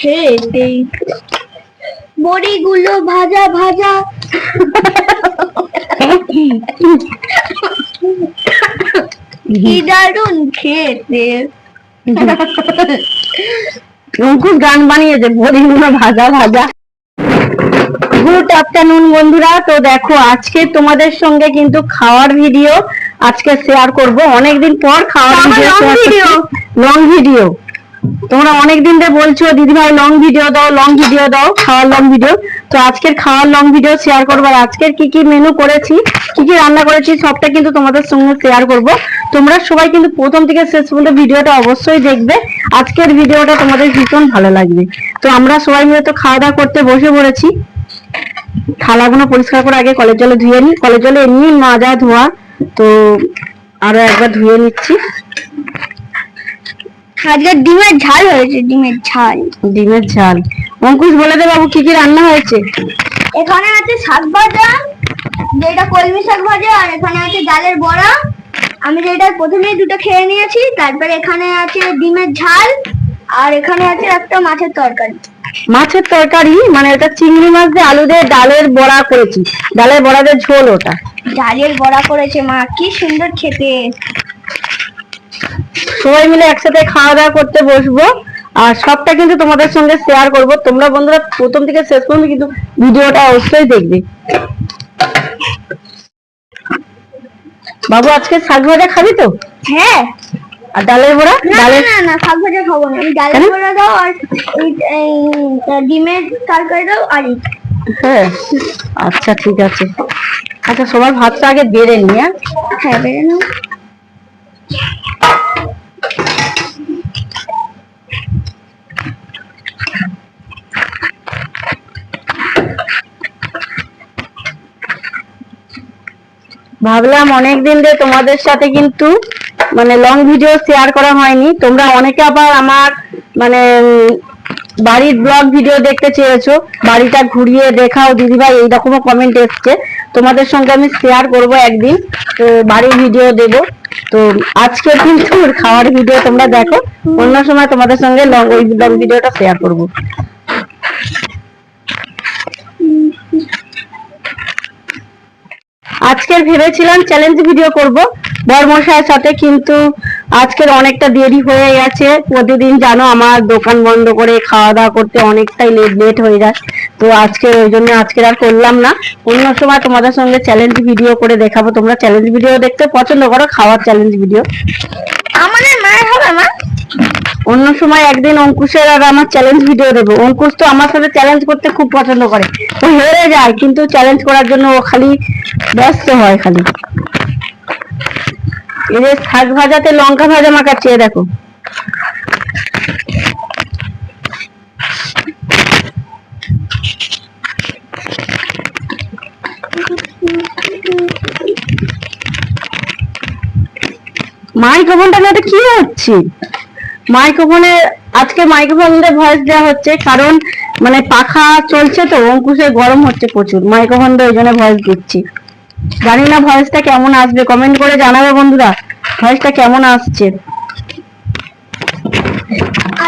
খেতে বড়িগুলো ভাজা ভাজা। কি খেতে অঙ্কুশ গান বানিয়েছে বড়িগুলো ভাজা ভাজা। গুড আফটারনুন বন্ধুরা তো দেখো আজকে তোমাদের সঙ্গে কিন্তু খাওয়ার ভিডিও আজকে শেয়ার করব। অনেকদিন পর খাওয়ার ভিডিও লং ভিডিও তোমরা অনেকদিন ধরে বলছো দিদি ভাই লং ভিডিও দাও লং ভিডিও দাও, খাওয়ার লং ভিডিও তো আজকের খাওয়ার লং ভিডিও শেয়ার করব আর আজকের কি কি মেনু করেছি, কি কি রান্না করেছি, সবটা কিন্তু তোমাদের সঙ্গে শেয়ার করব। তোমরা সবাই কিন্তু প্রথম থেকে শেষ পর্যন্ত ভিডিওটা অবশ্যই দেখবে। আজকের ভিডিওটা তোমাদের ভীষণ ভালো লাগবে। তো আমরা সবাই মিলে তো খাওয়া দাওয়া করতে বসে পড়েছি। থালাগুলো পরিষ্কার করে আগে কলের জলে ধুয়ে নিই। কলের জলে এমনি মাজা ধোয়া। তো আরও একবার ধুয়ে নিচ্ছি। আজকে ডিমের ঝাল হয়েছে ডিমের ঝাল। ডিমের ঝাল। অঙ্কুশ বলে দে বাবু কি কি রান্না হয়েছে? এখানে আছে শাক ভাজা যেটা কলমি শাক ভাজা আর এখানে আছে ডালের বড়া। আমি যেটা প্রথমে দুটো খেয়ে নিয়েছি তারপরে এখানে আছে ডিমের ঝাল আর এখানে আছে একটা মাছের তরকারি। মাছের তরকারি? মানে ওটা চিংড়ি মাছ দিয়ে আলু দিয়ে ডালের বড়া করেছি। ডালের বড়া দিয়ে ঝোল ওটা। ডালের বড়া করেছে মা কি সুন্দর খেতে। সবাই মিলে একসাথে খাওয়া দাওয়া করতে বসবো। আর সবটা কিন্তু তোমাদের সঙ্গে শেয়ার করব। তোমরা বন্ধুরা প্রথম থেকে শেষ পর্যন্ত কিন্তু ভিডিওটা অবশ্যই দেখবে। বাবু আজকে শাক ভাজা খাবি তো? হ্যাঁ। আর ডালের বড়া? ডালের না না শাক ভাজা খাব না। ডালের? বড়া দাও আর ডিমের তরকারি দাও আর হ্যাঁ। আচ্ছা ঠিক আছে। আচ্ছা সবার ভাতটা আগে বেড়ে নি হ্যাঁ? হ্যাঁ বেড়ে নাও ভাবলাম অনেকদিন ধরে তোমাদের সাথে কিন্তু মানে লং ভিডিও শেয়ার করা হয়নি। তোমরা অনেকে আবার আমার মানে বাড়ির ব্লগ ভিডিও দেখতে চেয়েছো, বাড়িটা ঘুরিয়ে দেখাও, দিদিভাই এইরকমও কমেন্ট এসছে। তোমাদের সঙ্গে আমি শেয়ার করব একদিন, তো বাড়ির ভিডিও দেব। তো আজকে কিন্তু খাওয়ার ভিডিও তোমরা দেখো। অন্য সময় তোমাদের সঙ্গে লং ওই লং ভিডিওটা শেয়ার করব। আজকের ভেবেছিলাম চ্যালেঞ্জ ভিডিও করব। বর্মশায়ের সাথে কিন্তু আজকের অনেকটা দেরি হয়ে গেছে। প্রতিদিন জানো আমার দোকান বন্ধ করে খাওয়া দাওয়া করতে অনেকটাই লেট লেট হয়ে যায়। তো আজকে ওই জন্য আজকে আর করলাম না। অন্য সময় তোমাদের সঙ্গে চ্যালেঞ্জ ভিডিও করে দেখাবো। তোমরা চ্যালেঞ্জ ভিডিও দেখতে পছন্দ করো খাওয়ার চ্যালেঞ্জ ভিডিও আমাদের মায়ের হবে না অন্য সময় একদিন অঙ্কুশের আর আমার চ্যালেঞ্জ ভিডিও দেবো। অঙ্কুশ তো আমার সাথে চ্যালেঞ্জ করতে খুব পছন্দ করে। ও হেরে যায় কিন্তু চ্যালেঞ্জ করার জন্য ও খালি ব্যস্ত হয় খালি। এই যে শাক ভাজাতে লঙ্কা ভাজা মাখাচ্ছে দেখো। মাইক্রোফোনটা নিয়ে কি হচ্ছে? মাইক্রোফোনে, আজকে মাইক্রোফোনে ভয়েস দেওয়া হচ্ছে, কারণ মানে পাখা চলছে তো, অঙ্কুশে গরম হচ্ছে প্রচুর। মাইক্রোফোন দিয়ে ওই জন্য ভয়েস দিচ্ছি। জানি না ভয়েসটা কেমন আসবে কমেন্ট করে জানাবে বন্ধুরা। ভয়েসটা কেমন আসছে?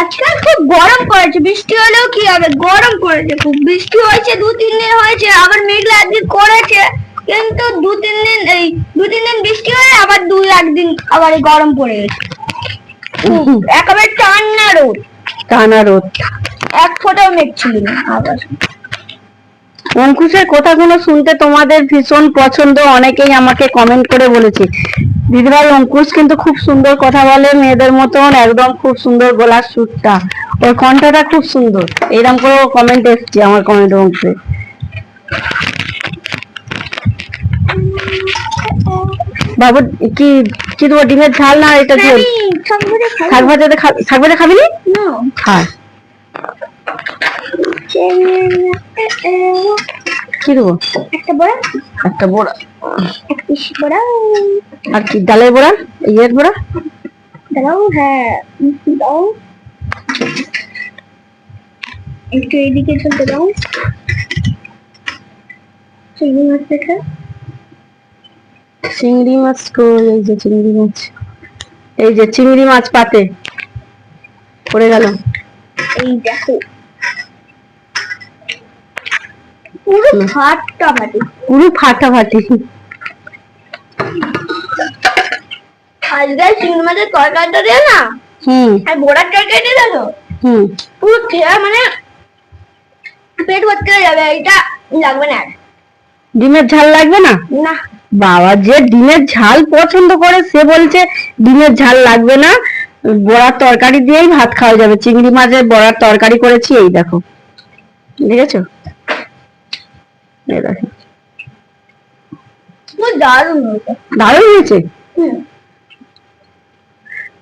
আজকাল খুব গরম পড়েছে, বৃষ্টি হলেও কি হবে? গরম পড়েছে খুব। বৃষ্টি হয়েছে দু তিন দিন হয়েছে, আবার মেঘলা একদিন করেছে। কিন্তু দু তিন দিন এই দু তিন দিন বৃষ্টি হয়ে আবার দুই একদিন আবার গরম পড়ে গেছে। একেবারে টান্না রোদ। টানা রোদ। এক ফোঁটাও মেঘ ছিল না আবার। অঙ্কুশের কথাগুলো শুনতে তোমাদের ভীষণ পছন্দ অনেকেই আমাকে কমেন্ট করে বলেছে দিদিভাই অঙ্কুশ কিন্তু খুব সুন্দর কথা বলে মেয়েদের মতন একদম খুব সুন্দর গলার সুরটা। ওর কণ্ঠটা খুব সুন্দর। এরকম করে কমেন্ট এসছে আমার কমেন্ট বক্সে বাবু কি কি দেবো ডিমের ঝাল না এটা ঝোল? শাক ভাজাতে শাক ভাজা খাবি না? খা কি দেবো? একটা বড়া। একটা বড়া। এক পিস বড়া। আর কি ডালের বড়া? ইয়ের বড়া? দাও হ্যাঁ। দাও। একটু এইদিকে চলতে দাও। চিংড়ি মাছ দেখে চিংড়ি মাছ কই এই যে চিংড়ি মাছ। এই যে চিংড়ি মাছ পাতে। পড়ে গেল। এই দেখো। পুরো ফাটটা ফাটি। পুরো ফাটাফাটি আজকে চিংড়ি মাছের তরকারিটা দিয়ে না? হুম। আর বোড়ার তরকারি দিয়ে দেখো হুম। পুরো খেয়ে মানে পেট ভর্তি হয়ে যাবে এটা লাগবে না। ডিমের ঝাল লাগবে না? না। বাবা যে ডিমের ঝাল পছন্দ করে সে বলছে ডিমের ঝাল লাগবে না বড়ার তরকারি দিয়েই ভাত খাওয়া যাবে। চিংড়ি মাছের বড়ার তরকারি করেছি এই দেখো। দেখেছ? দারুণ হয়েছে।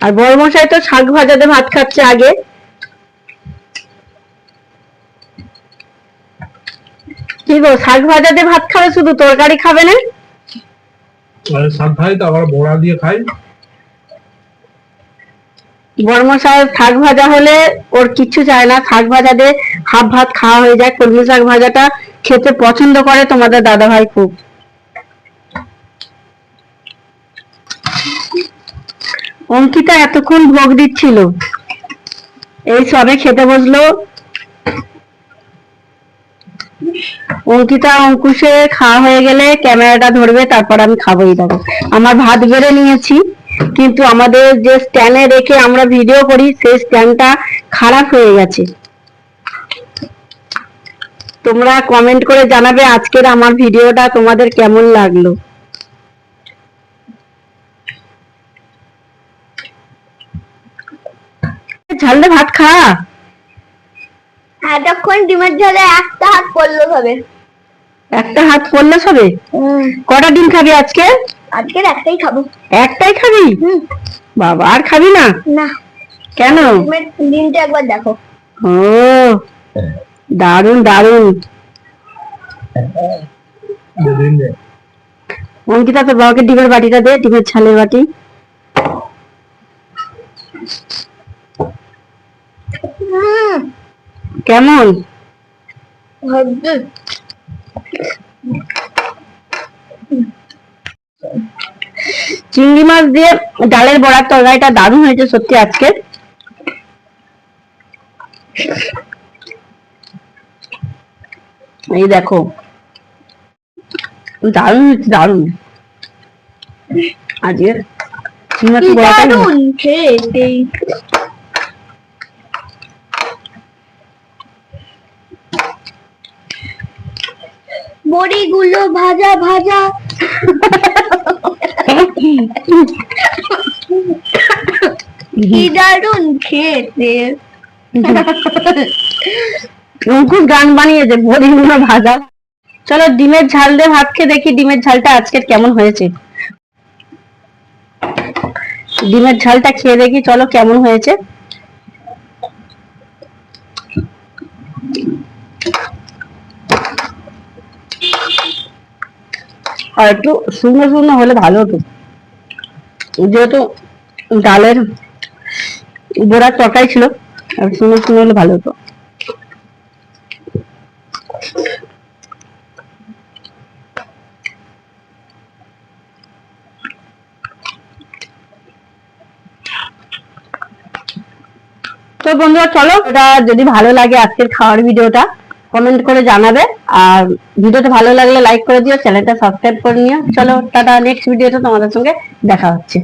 আর বড় মশাই তো শাক ভাজাতে ভাত খাচ্ছে আগে। কি গো শাক ভাজাতে ভাত খাবে শুধু তরকারি খাবে না? খাই তো আবার বড়া দিয়ে খাই। বড়মশাই শাক ভাজা হলে ওর চায় না। শাক ভাজা দিয়ে হাফ ভাত খাওয়া হয়ে যায়। কলমি শাক ভাজাটা খেতে পছন্দ করে তোমাদের দাদা ভাই খুব। অঙ্কিতা এতক্ষণ ভোগ দিচ্ছিল। এই সবে খেতে বসল। অঙ্কিতা অঙ্কুশে খাওয়া হয়ে গেলে ক্যামেরাটা ধরবে, তারপর আমি খাবোই দেখো। আমার ভাত বেড়ে নিয়েছি, কিন্তু আমাদের যে স্ট্যান্ডে রেখে আমরা ভিডিও করি, সেই স্ট্যান্ডটা খারাপ হয়ে গেছে। তোমরা কমেন্ট করে জানাবে আজকের আমার ভিডিওটা তোমাদের কেমন লাগল। ঝালদে, ভাত খা। এতক্ষণ ডিমের ঝালে একটা হাত পড়ল হবে একটা হাত পড়লে সবে? কটা ডিম খাবি আজকে? আজকের একটাই খাব। একটাই খাবি? বাবা আর খাবি না? না। কেন? ডিমটা একবার দেখো। ও দারুণ দারুণ অঙ্কিতা তোর বাবাকে ডিমের বাটিটা দে ডিমের ছালের বাটি। কেমন? চিংড়ি মাছ দিয়ে ডালের বড়ার তরকারিটা দারুণ হয়েছে সত্যি আজকে। এই দেখো। দারুণ হয়েছে দারুণ। আজকে চিংড়ি বড়িগুলো ভাজা ভাজা। কি খেতে। অঙ্কুশ গান বানিয়েছে বড়িগুলো ভাজা। চলো ডিমের ঝাল দিয়ে ভাত খেয়ে দেখি ডিমের ঝালটা আজকের কেমন হয়েছে। ডিমের ঝালটা খেয়ে দেখি, চলো কেমন হয়েছে। আর একটু শুকনো শুকনো হলে ভালো হতো। যেহেতু ডালের বড়ার তরকারি ছিল, আর শুকনো শুকনো হলে ভালো হতো। তো বন্ধুরা, চলো এটা যদি ভালো লাগে আজকের খাওয়ার ভিডিওটা কমেন্ট করে জানাবে। আর ভিডিওটা ভালো লাগলে লাইক করে দিও চ্যানেলটা সাবস্ক্রাইব করে নিও। চলো, টাটা নেক্সট ভিডিওতে তোমাদের সঙ্গে দেখা হচ্ছে।